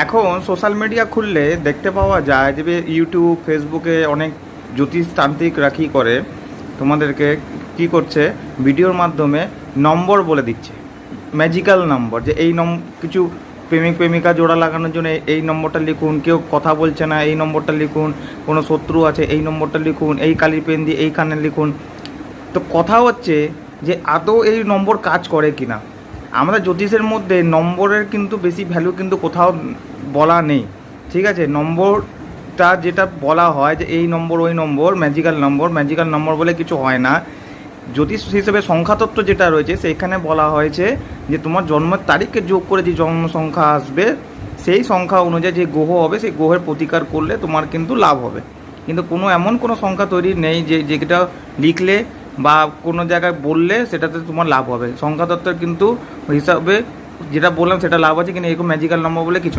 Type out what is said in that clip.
এখন social media খুললে দেখতে পাওয়া যায় যে ইউটিউব ফেসবুকে অনেক জ্যোতিষতান্ত্রিক রাখি করে, তোমাদেরকে কি করছে? ভিডিওর মাধ্যমে নম্বর বলে দিচ্ছে। ম্যাজিক্যাল নম্বর যে এই নম কিছু প্রেমিক, প্রেমিকা জোড়া লাগানোর জন্য এই- নম্বরটা লিখুন, কেউ কথা বলছে না, এই নম্বরটা লিখুন, কোনো শত্রু আছে, এই নম্বরটা লিখুন, এই কালির পেন দিয়ে এই কানে লিখুন। তো কথা হচ্ছে যে আদৌ এই নম্বর কাজ করে কি না আমাদের জ্যোতিষের মধ্যে নম্বরের কিন্তু বেশি ভ্যালু কিন্তু কোথাও বলা নেই, ঠিক আছে? নম্বরটা যেটা বলা হয় যে এই নম্বর, ওই নম্বর ম্যাজিক্যাল নম্বর ম্যাজিক্যাল নম্বর বলে কিছু হয় না। জ্যোতিষ হিসেবে সংখ্যাতত্ত্ব যেটা রয়েছে, সেখানে বলা হয়েছে যে তোমার জন্মের তারিখকে যোগ করে যে জন্ম সংখ্যা আসবে, সেই সংখ্যা অনুযায়ী যে গ্রহ হবে, সেই গ্রহের প্রতিকার করলে তোমার কিন্তু লাভ হবে। কিন্তু কোনো এমন কোনো সংখ্যা তৈরি নেই যে, যেটা লিখলে বা কোনো জায়গায় বললে সেটাতে তোমার লাভ হবে। সংখ্যা সংখ্যাতত্ত্বের কিন্তু হিসাবে যেটা বললাম সেটা লাভ আছে, কিন্তু এরকম ম্যাজিক্যাল নম্বর বলে কিছু